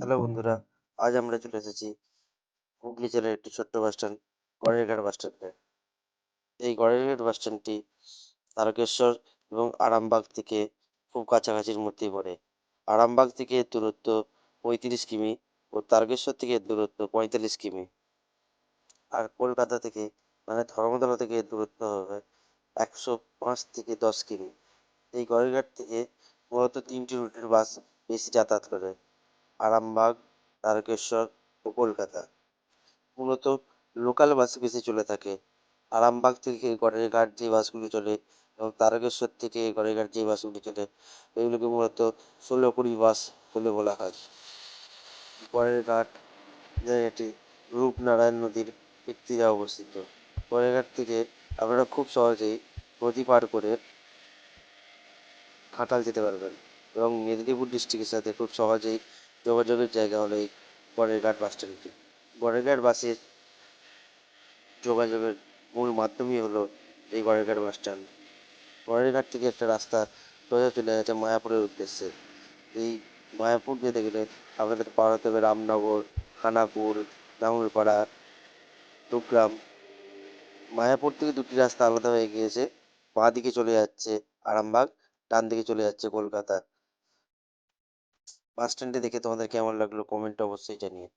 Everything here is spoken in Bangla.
হ্যালো বন্ধুরা, আজ আমরা চলে এসেছি হুগলি জেলার একটি ছোট্ট বাস স্ট্যান্ড গড়েরঘাট বাস স্ট্যান্ডে এই গড়েরঘাট বাস স্ট্যান্ডটি তারকেশ্বর এবং আরামবাগ থেকে খুব কাছাকাছির মধ্যেই পড়ে। আরামবাগ থেকে দূরত্ব পঁয়ত্রিশ কিমি ও তারকেশ্বর থেকে দূরত্ব পঁয়তাল্লিশ কিমি। আর কলকাতা থেকে মানে ধর্মতলা থেকে দূরত্ব হবে একশো পাঁচ থেকে দশ কিমি। এই গড়েরঘাট থেকে মূলত তিনটি রুটের বাস বেশি যাতায়াত করে। আরামবাগ, তারকেশ্বর ও কলকাতা। মূলত লোকাল বাস বেশি চলে থাকে। আরামবাগ থেকে গড়েরঘাট যে বাসগুলি চলে এবং তারকেশ্বর থেকে গড়েরঘাট যে বাসগুলি চলে, এগুলোকে মূলত ষোলো কুড়ি বাস বলে বলা হয়। গড়েরঘাট জায়গাটি রূপনারায়ণ নদীর এক তীরে অবস্থিত। গড়েরঘাট থেকে আপনারা খুব সহজেই নদী পার করে ঘাটাল যেতে পারবেন এবং মেদিনীপুর ডিস্ট্রিক্টের সাথে খুব সহজেই যোগাযোগের জায়গা হলো এই গড়েরঘাট বাস স্ট্যান্ডটি গড়েরঘাট বাসের যোগাযোগের মূল মাধ্যমই হলো এই গড়েরঘাট বাস স্ট্যান্ড গড়েরঘাট থেকে একটা রাস্তা সোজা চলে গেছে মায়াপুরের উদ্দেশ্যে। এই মায়াপুর যেতে গেলে আপনাদের পার হতে হবে রামনগর, খানাপুর নাঙ্গলপাড়া টুকরাম মায়াপুর থেকে দুটি রাস্তা আলাদা হয়ে গিয়েছে। বাঁ দিকে চলে যাচ্ছে আরামবাগ, ডান দিকে চলে যাচ্ছে কলকাতা। বাস স্ট্যান্ডে দেখে তোমাদের কেমন লাগল কমেন্টে অবশ্যই জানিও